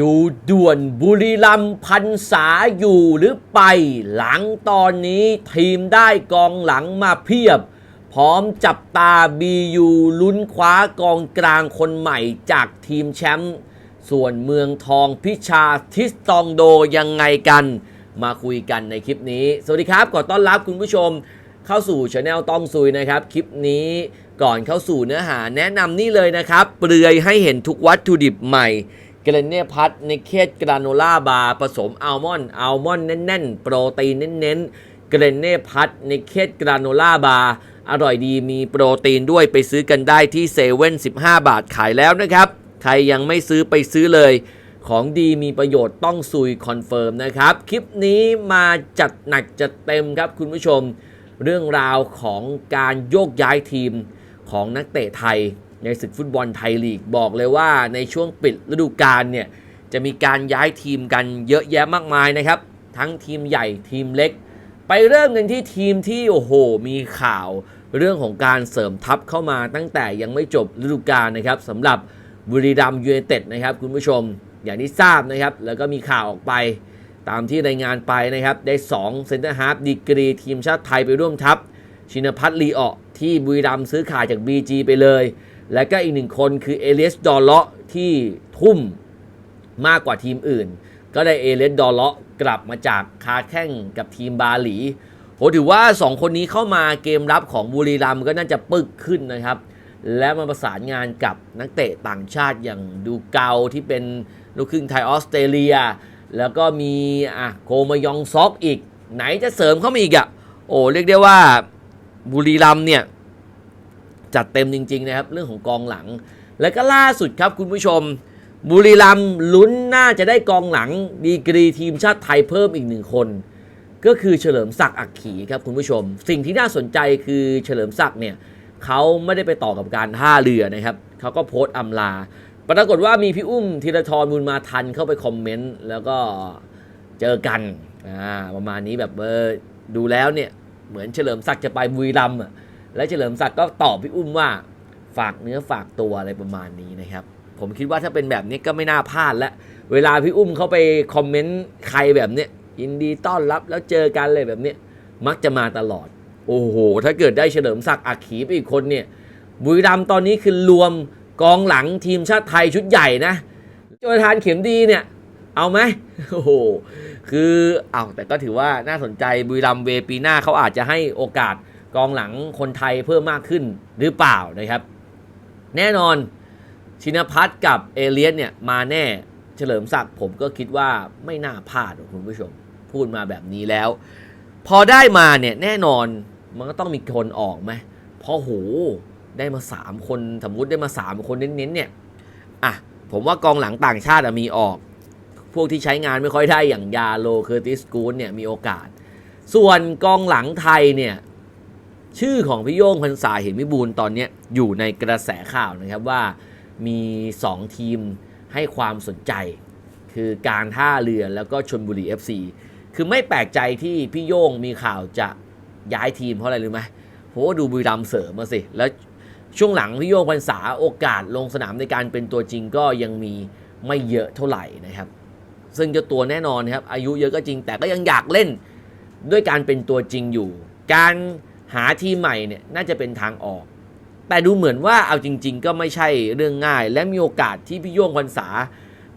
ดูด่วนบุรีรัมพันษาอยู่หรือไป หลังตอนนี้ทีมได้กองหลังมาเพียบ พร้อมจับตาบียูลุ้นคว้ากองกลางคนใหม่จากทีมแชมป์ส่วนเมืองทองพิชาทิสตองโดยังไงกัน มาคุยกันในคลิปนี้ สวัสดีครับขอต้อนรับคุณผู้ชมเข้าสู่ช anel ต้องซุยนะครับ คลิปนี้ก่อนเข้าสู่เนื้อหาแนะนำนี่เลยนะครับ เปลือยให้เห็นทุกวัตถุดิบใหม่ เกรเน่พัทในเคสกราโนล่าบาร์ผสมอัลมอนด์อัลมอนด์แน่นๆ โปรตีนเน้นๆ เกรเน่พัทในเคสกราโนล่าบาร์อร่อยดีมีโปรตีนด้วยไปซื้อกันได้ที่เซเว่น15บาทขายแล้วนะครับ ใครยังไม่ซื้อไปซื้อเลย ของดีมีประโยชน์ต้องซุยคอนเฟิร์มนะครับ คลิปนี้มาจัดหนักจัดเต็มครับคุณผู้ชม เรื่องราวของการโยกย้ายทีมของนักเตะไทย ในศึกฟุตบอลไทยลีกบอกเลยว่าในช่วงปิดฤดูกาลเนี่ยจะมีการย้ายทีมกันเยอะแยะมากมายนะครับ ทั้งทีมใหญ่ทีมเล็ก ไปเริ่มกันที่ทีมที่โอ้โห มีข่าวเรื่องของการเสริมทัพเข้ามาตั้งแต่ยังไม่จบฤดูกาลนะครับสำหรับบุรีรัมย์ยูไนเต็ดนะครับคุณผู้ชมอย่างที่ทราบนะครับ แล้วก็มีข่าวออกไปตามที่รายงานไปนะครับ ได้2เซนเตอร์ฮาร์ฟดีกรี ทีมชาติไทยไปร่วมทัพ ชินพัฒน์ลีออที่บุรีรัมซื้อขายจาก BG ไปเลย และก็อีกหนึ่งคนคือเอเลสดอลเลาะที่ทุ่มมากกว่าทีมอื่น ก็ได้เอเลสดอลเลาะกลับมาจากคาแข้งกับทีมบาหลีโหถือว่า 2 คนนี้เข้ามาเกมรับของบุรีรัมย์ก็น่าจะปึกขึ้นนะครับ และมาประสานงานกับนักเตะต่างชาติอย่างดูเกาที่เป็นลูกครึ่งไทยออสเตรเลีย แล้วก็มีอะโกมายองซอกอีก ไหนจะเสริมเข้ามาอีกอะโอ้เรียกได้ว่าบุรีรัมย์เนี่ย จัดเต็มจริง ๆ นะครับ เรื่องของกองหลัง แล้วก็ล่าสุดครับคุณผู้ชม บุรีรัมลุ้นน่าจะได้กองหลังดีกรีทีมชาติไทยเพิ่มอีกหนึ่งคน ก็คือเฉลิมศักดิ์อักขีครับคุณผู้ชม สิ่งที่น่าสนใจคือเฉลิมศักดิ์เนี่ยเขาไม่ได้ไปต่อกับการท่าเรือนะครับเขาก็โพสต์อำลา ปรากฏว่ามีพี่อุ้มธีรทรบุญมาทันเข้าไปคอมเมนต์แล้วก็เจอกันประมาณนี้แบบเออดูแล้วเนี่ยเหมือนเฉลิมศักดิ์จะไปบุรีรัมย์อะ และเฉลิมศักดิ์ก็ตอบพี่อุ้มว่าฝากเนื้อฝากตัวอะไรประมาณนี้นะครับ ผมคิดว่าถ้าเป็นแบบนี้ก็ไม่น่าพลาดแล้วเวลาพี่อุ้มเขาไปคอมเมนต์ใครแบบเนี้ยยินดีต้อนรับแล้วเจอกันเลยแบบเนี้ยมักจะมาตลอด โอ้โห ถ้าเกิดได้เฉลิมศักดิ์อักขีไปอีกคนเนี่ยบุรีรัมย์ตอนนี้คือรวมกองหลังทีมชาติไทยชุดใหญ่นะโจทานเข็มดีเนี่ย เอาไหมโอ้โหคือเอาแต่ก็ถือว่าน่าสนใจบุรีรัมย์เวปีหน้าเขาอาจจะให้โอกาส กองหลังคนไทยเพิ่มมากขึ้นหรือเปล่านะครับ แน่นอนชินพัฒน์กับเอเลียสเนี่ยมาแน่เฉลิมศักดิ์ผมก็คิดว่าไม่น่าพลาดคุณผู้ชม พูดมาแบบนี้แล้ว พอได้มาเนี่ยแน่นอนมันก็ต้องมีคนออกไหมเพราะโหได้มา 3 คนสมมติได้มา 3 คนเน้นๆเนี่ยอะผมว่ากองหลังต่างชาติมีออก พวกที่ใช้งานไม่ค่อยได้อย่างยาโลเคอร์ติสกูนเนี่ยมีโอกาส ส่วนกองหลังไทยเนี่ย ชื่อของพี่โย่งพันษาเห็นวิบูลตอนนี้อยู่ในกระแสข่าวนะครับว่ามี 2 ทีมให้ความสนใจ คือการท่าเรือแล้วก็ชนบุรี FC คือไม่แปลกใจที่พี่โย่งมีข่าวจะย้ายทีมเพราะอะไรรู้ไหมเพราะว่าดูบุรีรัมเสริมมาสิ แล้วช่วงหลังพี่โย่งพรรษาโอกาสลงสนามในการเป็นตัวจริงก็ยังมีไม่เยอะเท่าไหร่นะครับ ซึ่งเจ้าตัวแน่นอนนะครับอายุเยอะก็จริงแต่ก็ยังอยากเล่นด้วยการเป็นตัวจริงอยู่ การ หาทีมใหม่เนี่ยน่าจะเป็นทางออก แต่ดูเหมือนว่าเอาจริง ๆ ก็ไม่ใช่เรื่องง่าย และมีโอกาสที่พี่โย่งพรรษา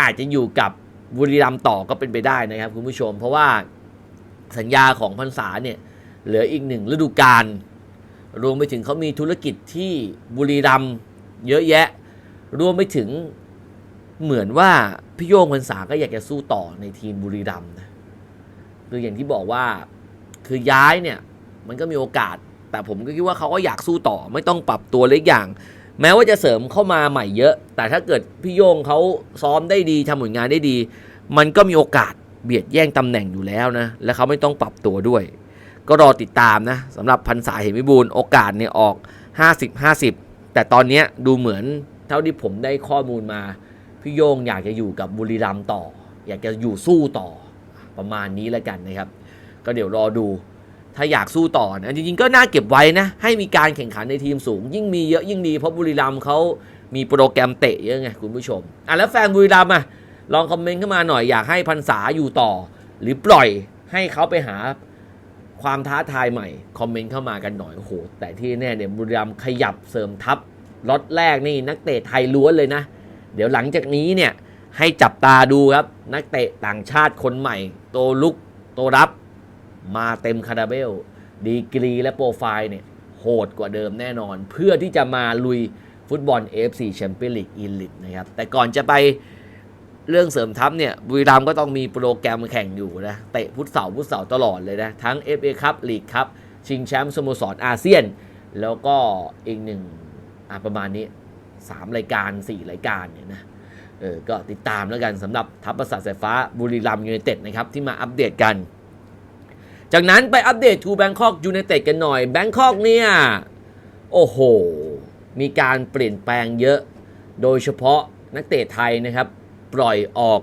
อาจจะอยู่กับบุรีรัมย์ต่อก็เป็นไปได้นะครับคุณผู้ชม เพราะว่าสัญญาของพรรษาเนี่ยเหลืออีกหนึ่งฤดูกาลรวมไปถึงเขามีธุรกิจที่บุรีรัมย์เยอะแยะ รวมไปถึงเหมือนว่าพี่โย่งพรรษาก็อยากจะสู้ต่อในทีมบุรีรัมย์นะคืออย่างที่บอกว่าคือย้ายเนี่ย มันก็มีโอกาส แต่ผมก็คิดว่าเขาก็อยากสู้ต่อ ไม่ต้องปรับตัวเล็กอย่าง แม้ว่าจะเสริมเข้ามาใหม่เยอะ แต่ถ้าเกิดพี่โยงเขาซ้อมได้ดีทำผลงานได้ดี มันก็มีโอกาสเบียดแย่งตำแหน่งอยู่แล้วนะ และเขาไม่ต้องปรับตัวด้วย ก็รอติดตามนะสำหรับพันษาเห็นวิบูลย์โอกาสเนี่ยออก 50-50 แต่ตอนนี้ดูเหมือนเท่าที่ผมได้ข้อมูลมา พี่โยงอยากจะอยู่กับบุรีรัมย์ต่อ อยากจะอยู่สู้ต่อประมาณนี้แล้วกันนะครับ ก็เดี๋ยวรอดู ถ้าอยากสู้ต่อนะจริงๆก็น่าเก็บไว้นะ ให้มีการแข่งขันในทีมสูง ยิ่งมีเยอะยิ่งดี เพราะบุรีรัมย์เขามีโปรแกรมเตะเยอะไงคุณผู้ชมอะแล้วแฟนบุรีรัมย์อะลองคอมเมนต์เข้ามาหน่อยอยากให้พันษาอยู่ต่อ หรือปล่อยให้เขาไปหาความท้าทายใหม่ คอมเมนต์เข้ามากันหน่อยโอ้โหแต่ที่แน่เนี่ยบุรีรัมย์ขยับเสริมทัพล็อตแรกนี่นักเตะไทยล้วนเลยนะ เดี๋ยวหลังจากนี้เนี่ยให้จับตาดูครับ นักเตะต่างชาติคนใหม่ โตลุกโตรับ มาเต็มคาราเบล ดีกรีและโปรไฟล์เนี่ยโหดกว่าเดิมแน่นอน เพื่อที่จะมาลุยฟุตบอล AFC Champions League Elite นะครับ แต่ก่อนจะไปเรื่องเสริมทัพเนี่ยบุรีรัมย์ก็ต้องมีโปรแกรมแข่งอยู่นะ เตะพุทธเสาร์พุทธเสาร์ตลอดเลยนะ ทั้ง FA คัพลีกคัพชิงแชมป์สโมสรอาเซียน แล้วก็อีกหนึ่งอะประมาณนี้ 3 รายการ 4 รายการเนี่ยนะเออก็ติดตามแล้วกันสำหรับทัพประสาทสายฟ้าบุรีรัมย์ยูไนเต็ดนะครับ ที่มาอัปเดตกัน จากนั้นไปอัปเดตทูแบงคอกยูไนเต็ดกันหน่อยแบงคอกเนี่ย โอ้โห มีการเปลี่ยนแปลงเยอะ โดยเฉพาะนักเตะไทยนะครับ ปล่อยออก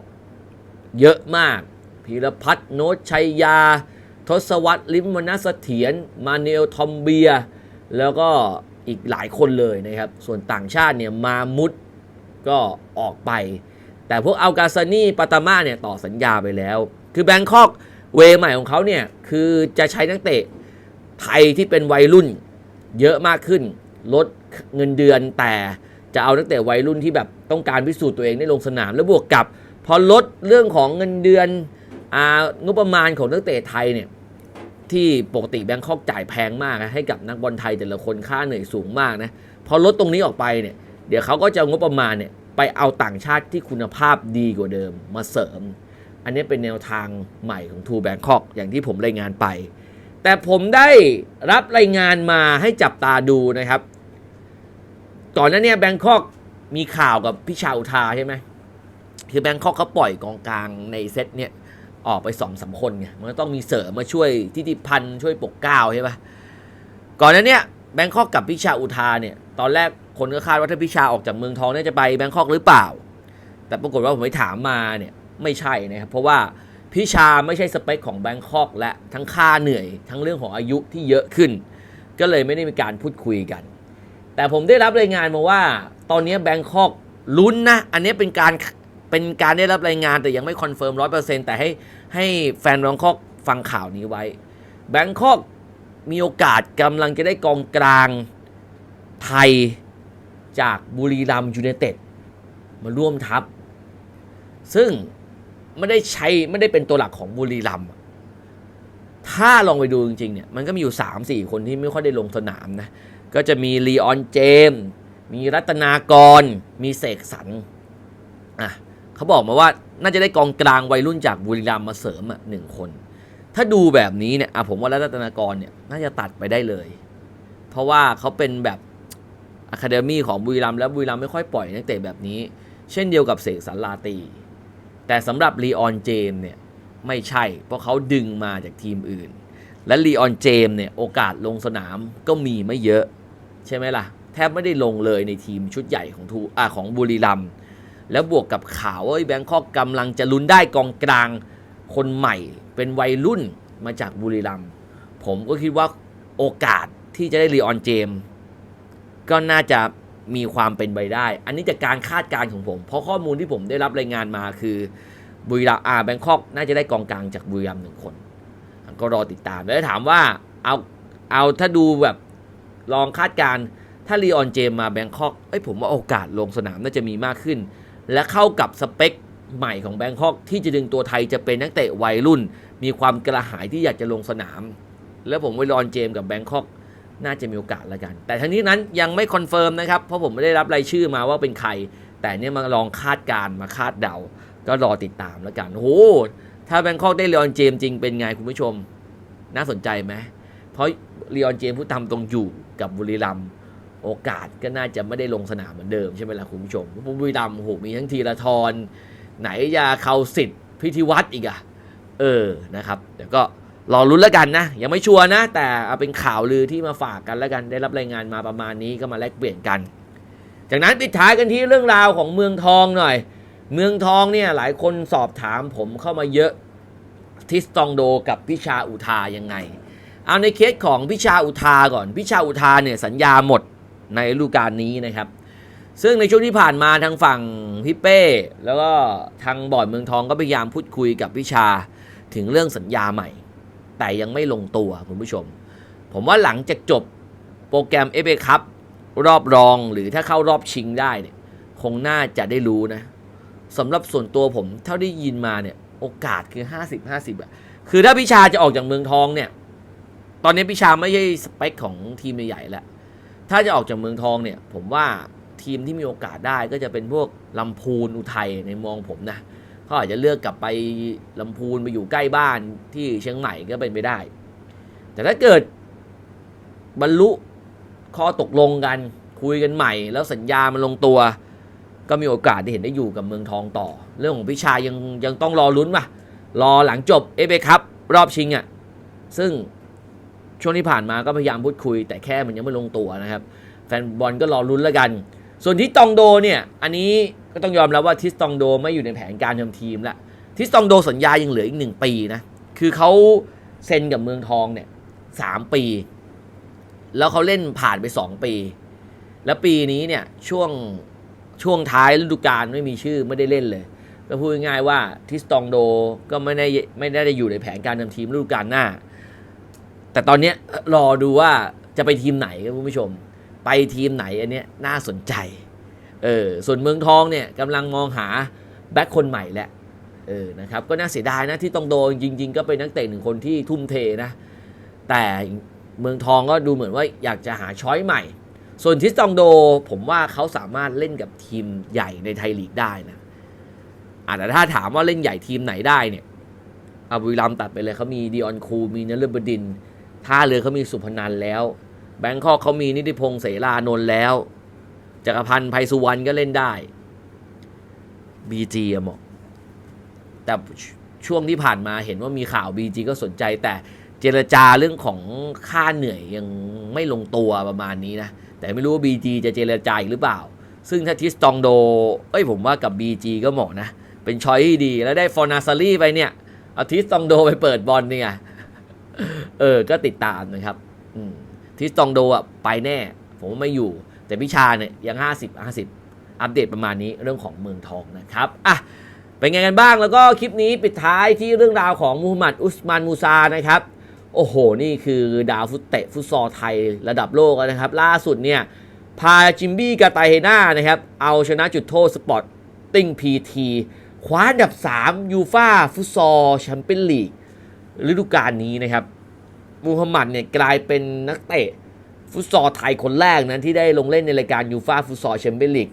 เยอะมากพีรพัฒน์โนชัยยา ทศวรรษลิมวรรณเสถียรมาเนลทอมเบีย แล้วก็อีกหลายคนเลยนะครับ ส่วนต่างชาติเนี่ยมามุดก็ออกไป แต่พวกอัลกาซานีปาตามาเนี่ยต่อสัญญาไปแล้ว คือแบงคอก เวใหม่ของเขาเนี่ยคือจะใช้นักเตะไทยที่เป็นวัยรุ่นเยอะมากขึ้น ลดเงินเดือนแต่จะเอานักเตะวัยรุ่นที่แบบต้องการพิสูจน์ตัวเองได้ลงสนาม แล้วบวกกับพอลดเรื่องของเงินเดือนอางบประมาณของนักเตะไทยเนี่ยที่ปกติแบงคอกจ่ายแพงมากนะให้กับนักบอลไทยแต่ละคนค่าเหนื่อยสูงมากนะพอลดตรงนี้ออกไปเนี่ยเดี๋ยวเขาก็จะงบประมาณเนี่ยไปเอาต่างชาติที่คุณภาพดีกว่าเดิมมาเสริม อันนี้เป็นแนวทางใหม่ของทูแบงคอกอย่างที่ผมรายงานไป แต่ผมได้รับรายงานมาให้จับตาดูนะครับก่อนหน้านี้แบงคอกมีข่าวกับพิชาอุทาใช่ไหมคือแบงคอกเขาปล่อยกองกลางในเซตเนี่ยออกไปสองสามคนไงมันต้องมีเสริมมาช่วยทิติพันธ์ช่วยปกเก้าใช่ปะก่อนหน้าเนี้แบงคอกกับพิชาอุทาเนี่ยตอนแรกคนก็คาดว่าถ้าพิชาออกจากเมืองทองเนี่ยจะไปแบงคอกหรือเปล่า แต่ปรากฏว่าผมไปถามมาเนี่ย ไม่ใช่นะครับ เพราะว่าพิชาไม่ใช่สเปคของแบงคอกและทั้งค่าเหนื่อย ทั้งเรื่องของอายุที่เยอะขึ้น ก็เลยไม่ได้มีการพูดคุยกัน แต่ผมได้รับรายงานมาว่า ตอนนี้แบงคอกลุ้นนะ อันนี้เป็นการเป็นการได้รับรายงานแต่ยังไม่คอนเฟิร์มร้อยเปอร์เซ็นต์แต่ให้ให้แฟนแบงคอกฟังข่าวนี้ไว้แบงคอกมีโอกาสกำลังจะได้กองกลางไทยจากบุรีรัมย์ยูไนเต็ดมาร่วมทัพ ซึ่ง ไม่ได้ใช้ไม่ได้เป็นตัวหลักของบุรีรัมย์ถ้าลองไปดูจริงๆเนี่ยมันก็มีอยู่ 3-4 คนที่ไม่ค่อยได้ลงสนามนะ ก็จะมีลีออนเจม มีรัตนากร มีเสกสรรอะเขาบอกมาว่าน่าจะได้กองกลางวัยรุ่นจากบุรีรัมย์มาเสริมอะหนึ่งคน ถ้าดูแบบนี้เนี่ยอะผมว่ารัตนากรเนี่ยน่าจะตัดไปได้เลย เพราะว่าเขาเป็นแบบอะคาเดมี่ของบุรีรัมย์แล้วบุรีรัมย์ไม่ค่อยปล่อยนักเตะแบบนี้ เช่นเดียวกับเสกสรรลาตี แต่สำหรับลีออนเจมเนี่ยไม่ใช่ เพราะเขาดึงมาจากทีมอื่น และลีออนเจมเนี่ยโอกาสลงสนามก็มีไม่เยอะ ใช่ไหมล่ะ แทบไม่ได้ลงเลยในทีมชุดใหญ่ของทูอ่าของบุรีรัมแล้วบวกกับข่าวว่าแบงคอกกำลังจะลุ้นได้กองกลางคนใหม่ เป็นวัยรุ่นมาจากบุรีรัมผมก็คิดว่าโอกาสที่จะได้ลีออนเจมก็น่าจะ มีความเป็นไปได้ อันนี้จากการคาดการณ์ของผม เพราะข้อมูลที่ผมได้รับรายงานมาคือบุรีรัมย์อ่าแบงคอกน่าจะได้กองกลางจากบุรีรัมย์หนึ่งคน ก็รอติดตาม แล้วถามว่าเอาเอาถ้าดูแบบลองคาดการณ์ถ้าลีออนเจมมาแบงคอกเอ้ยผมว่าโอกาสลงสนามน่าจะมีมากขึ้น และเข้ากับสเปคใหม่ของแบงคอกที่จะดึงตัวไทยจะเป็นนักเตะวัยรุ่น มีความกระหายที่อยากจะลงสนาม แล้วผมว่าลีออนเจมกับแบงคอก น่าจะมีโอกาสล้วกัน แต่ทั้งนี้นั้นยังไม่คอนเฟิร์มนะครับ เพราะผมไม่ได้รับรายชื่อมาว่าเป็นใคร แต่เนี่ยมาลองคาดการมาคาดเดา ก็รอติดตามแล้วกันโอ้โหถ้าแบงคอกได้ลีออนเจมจริงเป็นไงคุณผู้ชม น่าสนใจไหมเพราะเลีออนเจมผู้ทำตรงอยู่กับบุรีรัมโอกาสก็น่าจะไม่ได้ลงสนามเหมือนเดิมใช่ไหมล่ะคุณผู้ชมบุรีรัมโอ้โหมีทั้งทีละทรไหนยาเขาสิทธิ์พิธีวัตรอีกอะเออนะครับเดี๋ยวก็ รอรุ้นแล้วกันนะ ยังไม่ชัวร์นะ แต่เอาเป็นข่าวลือที่มาฝากกันแล้วกัน ได้รับรายงานมาประมาณนี้ก็มาแลกเปลี่ยนกัน จากนั้นปิดท้ายกันที่เรื่องราวของเมืองทองหน่อย เมืองทองเนี่ยหลายคนสอบถามผมเข้ามาเยอะทิสตองโดกับพิชาอุทายังไง เอาในเคสของพิชาอุทาก่อนพิชาอุทาเนี่ยสัญญาหมดในฤดูกาลนี้นะครับ ซึ่งในช่วงที่ผ่านมาทางฝั่งพี่เป้ แล้วก็ทางบอร์ดเมืองทองก็พยายามพูดคุยกับพิชาถึงเรื่องสัญญาใหม่ แต่ยังไม่ลงตัวคุณผู้ชม ผมว่าหลังจากจบโปรแกรมเอฟเอคัพรอบรองหรือถ้าเข้ารอบชิงได้เนี่ยคงน่าจะได้รู้นะสำหรับส่วนตัวผมเท่าที่ยินมาเนี่ยโอกาสคือ 50 50อะคือถ้าพิชาจะออกจากเมืองทองเนี่ย ตอนนี้พิชาไม่ใช่สเปคของทีมใหญ่แล้ว ถ้าจะออกจากเมืองทองเนี่ย ผมว่าทีมที่มีโอกาสได้ก็จะเป็นพวกลำพูนอุทัยในมองผมนะ เขาอาจจะเลือกกลับไปลำพูนไปอยู่ใกล้บ้านที่เชียงใหม่ก็เป็นไปได้ แต่ถ้าเกิดบรรลุข้อตกลงกันคุยกันใหม่ แล้วสัญญามันลงตัว ก็มีโอกาสได้เห็นได้อยู่กับเมืองทองต่อ เรื่องของพิชายังยังต้องรอลุ้นว่ะรอหลังจบเอฟเอคัพรอบชิงอะ่ะซึ่งช่วงที่ผ่านมาก็พยายามพูดคุย แต่แค่มันยังไม่ลงตัวนะครับ แฟนบอลก็รอลุ้นแล้วกัน ส่วนทิสตองโดเนี่ย อันนี้ก็ต้องยอมรับว่าทิสตองโดไม่อยู่ในแผนการทำทีมละทิสตองโดสัญญายังเหลืออีกหนึ่งปีนะ คือเขาเซ็นกับเมืองทองเนี่ยสามปี แล้วเขาเล่นผ่านไปสองปี แล้วปีนี้เนี่ยช่วงช่วงท้ายฤดูกาลไม่มีชื่อไม่ได้เล่นเลย ก็พูดง่ายว่าทิสตองโดก็ไม่ได้ไม่ได้อยู่ในแผนการทำทีมฤดูกาลหน้า แต่ตอนนี้รอดูว่าจะไปทีมไหนครับคุณผู้ชม ไปทีมไหนอันเนี้ยน่าสนใจเออส่วนเมืองทองเนี่ยกำลังมองหาแบ็คคนใหม่แหละเออนะครับก็น่าเสียดายนะที่ต้องโดนจริง ๆ ก็เป็นนักเตะหนึ่งคนที่ทุ่มเทนะ แต่เมืองทองก็ดูเหมือนว่าอยากจะหาช้อยใหม่ ส่วนทิสตองโดผมว่าเขาสามารถเล่นกับทีมใหญ่ในไทยลีกได้นะอะแต่ถ้าถามว่าเล่นใหญ่ทีมไหนได้เนี่ยอาบุรีรัมตัดไปเลยเขามีดิออนคูมีนฤบดินท่าเรือเขามีสุพนันแล้ว แบงคอกเขามีนิติพงษ์เสรานนท์แล้วจักรพันธ์ไพสุวรรณก็เล่นได้บีจีอะเหมาะแต่ช่วงที่ผ่านมาเห็นว่ามีข่าวบีจีก็สนใจ แต่เจรจาเรื่องของค่าเหนื่อยยังไม่ลงตัวประมาณนี้นะ แต่ไม่รู้ว่าบีจีจะเจรจาอีกหรือเปล่า ซึ่งถ้าทิสตองโด เอ้ยผมว่ากับ BG ก็เหมาะนะ เป็นช้อยที่ดี แล้วได้ฟอร์นาซารีไปเนี่ยเอาทิสตองโดไปเปิดบอลเนี่ย เออ ก็ติดตามนะครับ อืม ทิสตองโดอะไปแน่ ผมว่าไม่อยู่ แต่พิชาเนี่ยยัง 50 50 อัปเดตประมาณนี้เรื่องของเมืองทองนะครับอะเป็นไงกันบ้างแล้วก็คลิปนี้ปิดท้ายที่เรื่องราวของมูฮัมหมัดอุสมานมูซานะครับโอ้โห นี่คือดาวฟุตเตะฟุตซอลไทยระดับโลกนะครับ ล่าสุดเนี่ย พาจิมบี้กาตาเฮนานะครับ เอาชนะจุดโทษสปอร์ตติ้งพีทีคว้าอันดับ 3 ยูฟาฟุตซอลแชมเปี้ยนลีกฤดูกาลนี้นะครับ มูฮัมหมัดเนี่ยกลายเป็นนักเตะฟุตซอลไทยคนแรกนั้นที่ได้ลงเล่นในรายการยูฟ่าฟุตซอลแชมเปี้ยนลีก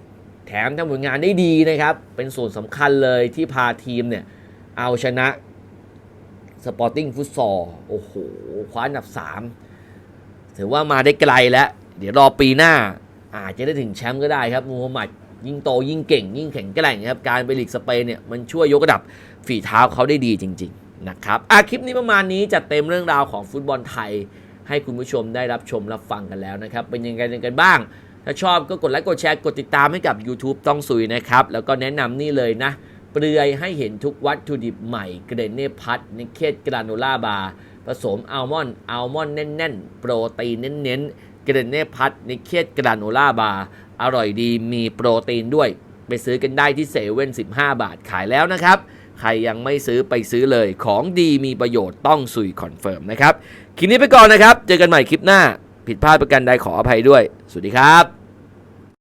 แถมทำผลงานได้ดีนะครับ เป็นส่วนสำคัญเลยที่พาทีมเนี่ยเอาชนะสปอร์ติ้งฟุตซอลโอ้โห คว้าอันดับ 3 ถือว่ามาได้ไกลแล้ว เดี๋ยวรอปีหน้า อาจจะได้ถึงแชมป์ก็ได้ครับมูฮัมหมัดยิ่งโตยิ่งเก่ง ยิ่งแข็งแกร่งครับ การไปลีกสเปนเนี่ยมันช่วยยกระดับฝีเท้าเขาได้ดีจริง ๆ นะครับอะคลิปนี้ประมาณนี้จัดเต็มเรื่องราวของฟุตบอลไทย ให้คุณผู้ชมได้รับชมรับฟังกันแล้วนะครับ เป็นยังไงกันบ้าง ถ้าชอบก็กดไลค์กดแชร์กดติดตามให้กับ YouTube ต้องสุยนะครับ แล้วก็แนะนำนี่เลยนะ เปลือยให้เห็นทุกวัตถุดิบใหม่เกรเน่พัทในเคตกราโนล่าบาร์ผสมอัลมอนด์อัลมอนด์แน่นๆ โปรตีนเน้นๆ เกรเน่พัทในเคตกราโนล่าบาร์อร่อยดีมีโปรตีนด้วย ไปซื้อกันได้ที่เซเว่น15 บาทขายแล้วนะครับ ใครยังไม่ซื้อไปซื้อเลยของดีมีประโยชน์ต้องสุยคอนเฟิร์มนะครับ คลิปนี้ไปก่อนนะครับ เจอกันใหม่คลิปหน้า ผิดพลาดประกันใดขออภัยด้วย สวัสดีครับ